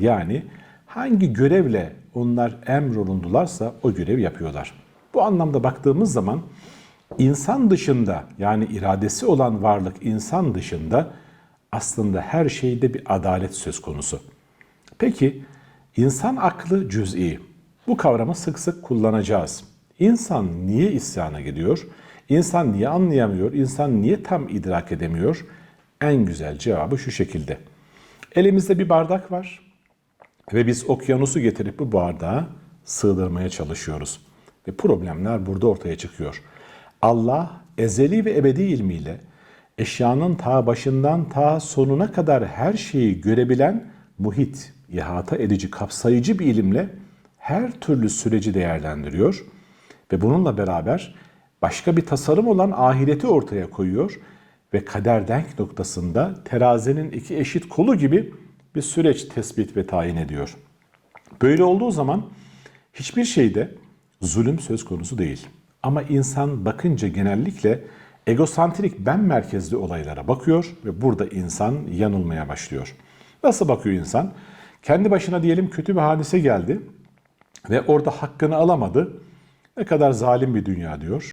Yani hangi görevle onlar emrolundularsa o görev yapıyorlar. Bu anlamda baktığımız zaman insan dışında yani iradesi olan varlık insan dışında aslında her şeyde bir adalet söz konusu. Peki insan aklı cüz'i. Bu kavramı sık sık kullanacağız. İnsan niye isyana gidiyor? İnsan niye anlayamıyor? İnsan niye tam idrak edemiyor? En güzel cevabı şu şekilde. Elimizde bir bardak var ve biz okyanusu getirip bu bardağa sığdırmaya çalışıyoruz. Ve problemler burada ortaya çıkıyor. Allah ezeli ve ebedi ilmiyle eşyanın ta başından ta sonuna kadar her şeyi görebilen muhit, ihata edici, kapsayıcı bir ilimle her türlü süreci değerlendiriyor ve bununla beraber başka bir tasarım olan ahireti ortaya koyuyor ve kader denk noktasında terazinin iki eşit kolu gibi bir süreç tespit ve tayin ediyor. Böyle olduğu zaman hiçbir şeyde zulüm söz konusu değil. Ama insan bakınca genellikle egosantrik ben merkezli olaylara bakıyor ve burada insan yanılmaya başlıyor. Nasıl bakıyor insan? Kendi başına diyelim kötü bir hadise geldi ve orada hakkını alamadı. Ne kadar zalim bir dünya diyor.